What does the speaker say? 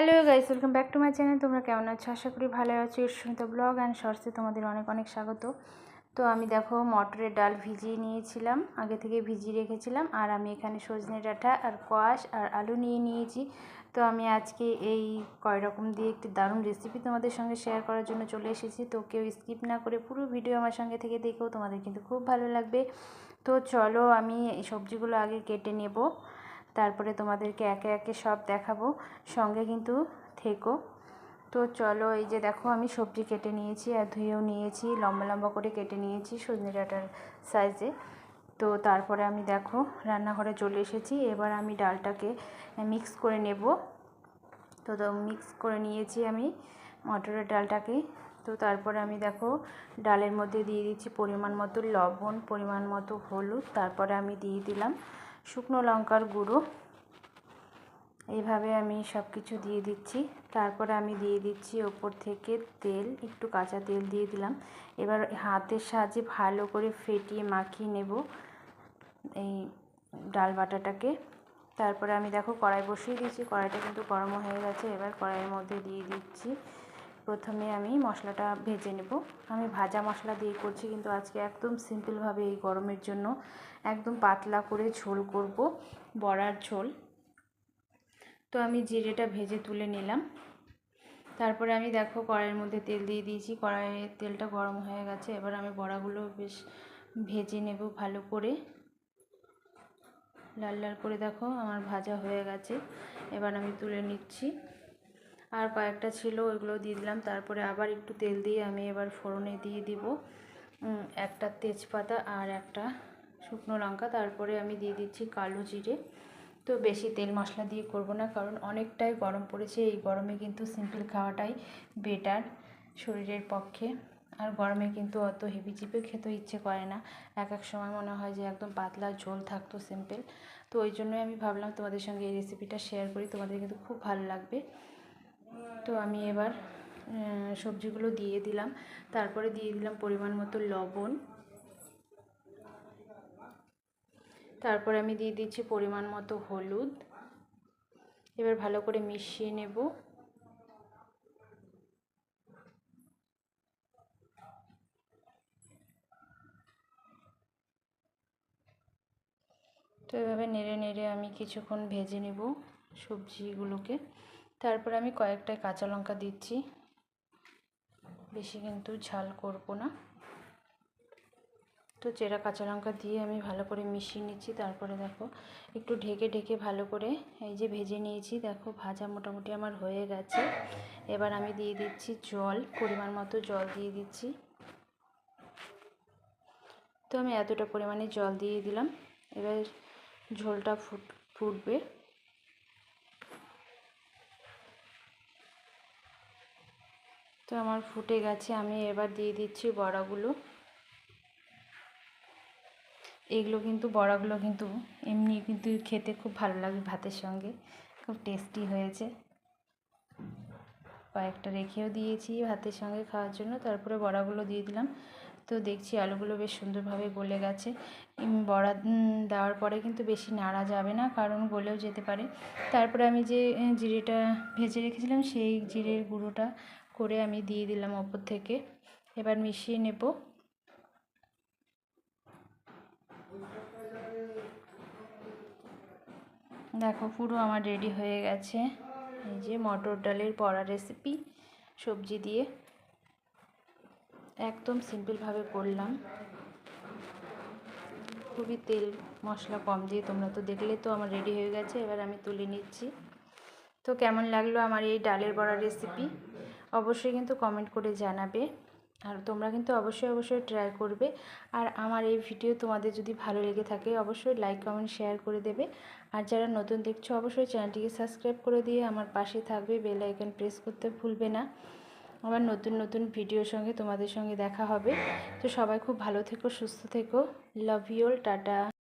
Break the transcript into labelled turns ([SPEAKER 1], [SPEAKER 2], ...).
[SPEAKER 1] Hello guys welcome back to my channel তোমরা কেমন আছো? আশা করি ভালো আছো। সুনিতা ব্লগ অ্যান্ড শর্টসে তোমাদের অনেক অনেক স্বাগত। তো আমি দেখো মটরের ডাল ভিজিয়ে নিয়েছিলাম। আগে থেকে ভিজিয়ে রেখেছিলাম। আর আমি এখানে সজনে ডাঁটা আর কোয়াশ আর আলু নিয়ে নিয়েছি। তো আমি আজকে এই কয় রকম দিয়ে একটি দারুণ রেসিপি তোমাদের সঙ্গে শেয়ার করার জন্য চলে এসেছি। তো কেউ স্কিপ না করে পুরো ভিডিও আমার সঙ্গে থেকে দেখো। তোমাদের কিন্তু খুব ভালো লাগবে। তো চলো আমি এই সবজিগুলো আগে কেটে নেব। তারপরে তোমাদেরকে একে একে সব দেখাবো, সঙ্গে কিন্তু থেকো। তো চলো এই যে দেখো আমি সবজি কেটে নিয়েছি আর ধুয়েও নিয়েছি, লম্বা লম্বা করে কেটে নিয়েছি সজনে ডাঁটার সাইজে তো তারপরে আমি দেখো রান্নাঘরে চলে এসেছি, এবার আমি ডালটাকে মিক্স করে নেব। তো মিক্স করে নিয়েছি আমি মটরের ডালটাকে। তো তারপরে আমি দেখো ডালের মধ্যে দিয়ে দিচ্ছি পরিমাণ মতো লবণ, পরিমাণ মতো হলুদ, তারপরে আমি দিয়ে দিলাম শুকনো লঙ্কার গুঁড়ো। এইভাবে আমি সব কিছু দিয়ে দিচ্ছি। তারপরে আমি দিয়ে দিচ্ছি ওপর থেকে তেল, একটু কাঁচা তেল দিয়ে দিলাম। এবার হাতের সাহায্যে ভালো করে ফেটিয়ে মাখিয়ে নেব এই ডাল বাটাটাকে। তারপরে আমি দেখো কড়াই বসিয়ে দিয়েছি, কড়াইটা কিন্তু গরম হয়ে গেছে। এবার কড়াইয়ের মধ্যে দিয়ে দিচ্ছি প্রথমে আমি মশলাটা ভেজে নেব। আমি ভাজা মশলা দিয়ে করছি, কিন্তু আজকে একদম সিম্পলভাবে এই গরমের জন্য একদম পাতলা করে ঝোল করব, বড়ার ঝোল। তো আমি জিরেটা ভেজে তুলে নিলাম। তারপরে আমি দেখো কড়াইয়ের মধ্যে তেল দিয়ে দিয়েছি কড়াইয়ের তেলটা গরম হয়ে গেছে। এবার আমি বড়াগুলো বেশ ভেজে নেব ভালো করে। লাল লাল করে দেখো, আমার ভাজা হয়ে গেছে। এবার আমি তুলে নিচ্ছি। আর কয়েকটা ছিল, ওইগুলো দিয়ে দিলাম। তারপরে আবার একটু তেল দিয়ে আমি এবার ফোড়নে দিয়ে দিব। একটা তেজপাতা আর একটা শুকনো লঙ্কা। তারপরে আমি দিয়ে দিচ্ছি কালো জিরে। তো বেশি তেল মশলা দিয়ে করব না, কারণ অনেকটাই গরম পড়েছে। এই গরমে কিন্তু সিম্পল খাওয়াটাই বেটার শরীরের পক্ষে। আর গরমে কিন্তু অত হেভি চিপে খেতে ইচ্ছে করে না। এক এক সময় মনে হয় যে একদম পাতলা ঝোল থাকতো সিম্পল তো ওই জন্যই আমি ভাবলাম তোমাদের সঙ্গে এই রেসিপিটা শেয়ার করি। তোমাদের কিন্তু খুব ভালো লাগবে। তো আমি এবার সবজিগুলো দিয়ে দিলাম। তারপরে দিয়ে দিলাম পরিমাণ মতো লবণ। তারপরে আমি দিয়ে দিচ্ছি পরিমাণ মতো হলুদ। এবার ভালো করে মিশিয়ে নেব। তো এভাবে নেড়ে নেড়ে আমি কিছুক্ষণ ভেজে নেব সবজিগুলোকে। তারপরে আমি কয়েকটা কাঁচা লঙ্কা দিচ্ছি। বেশি কিন্তু ঝাল করব না। তো চেরা কাঁচা লঙ্কা দিয়ে আমি ভালো করে মিশিয়ে নিচ্ছি, তারপরে দেখো একটু ঢেকে ঢেকে ভালো করে এই যে ভেজে নিয়েছি, দেখো ভাজা মোটামুটি আমার হয়ে গেছে। এবার আমি দিয়ে দিচ্ছি জল, পরিমাণ মতো জল দিয়ে দিচ্ছি। তো আমি এতটা পরিমাণে জল দিয়ে দিলাম। এবার ঝোলটা ফুট, ফুটবে। তো আমার ফুটে গেছে, আমি এবার দিয়ে দিচ্ছি বড়াগুলো। এগুলো কিন্তু, বড়াগুলো কিন্তু এমনি কিন্তু খেতে খুব ভালো লাগে ভাতের সঙ্গে, খুব টেস্টি হয়েছে। কয়েকটা রেখেও দিয়েছি ভাতের সঙ্গে খাওয়ার জন্য, তারপরে বড়াগুলো দিয়ে দিলাম। তো দেখছি আলুগুলো বেশ সুন্দরভাবে গলে গেছে। বড়া দেওয়ার পরে কিন্তু বেশি নাড়া যাবে না, কারণ গলেও যেতে পারে। তারপরে আমি যে জিরেটা ভেজে রেখেছিলাম, সেই জিরের গুঁড়োটা করে আমি দিয়ে দিলাম ওপর থেকে। এবার মিশিয়ে নেব। দেখো পুরো আমার রেডি হয়ে গেছে। এই যে মটর ডালের বড়া রেসিপি সবজি দিয়ে। একদম সিম্পলভাবে করলাম। খুবই তেল মশলা কম দিয়ে, তোমরা তো দেখলে তো আমার রেডি হয়ে গেছে। এবার আমি তুলে নিচ্ছি। তো কেমন লাগল আমার এই ডালের বড়া রেসিপি অবশ্যই কিন্তু কমেন্ট করে জানাবে। আর তোমরা কিন্তু অবশ্যই অবশ্যই ট্রাই করবে। আর আমার এই ভিডিও তোমাদের যদি ভালো লেগে থাকে, অবশ্যই লাইক কমেন্ট শেয়ার করে দেবে। আর যারা নতুন দেখছ, অবশ্যই চ্যানেলটিকে সাবস্ক্রাইব করে দিয়ে আমার পাশে থাকবে। বেল আইকন প্রেস করতে ভুলবে না। আবার নতুন নতুন ভিডিওর সঙ্গে তোমাদের সঙ্গে দেখা হবে। তো সবাই খুব ভালো থেকো, সুস্থ থেকো। Love your tata.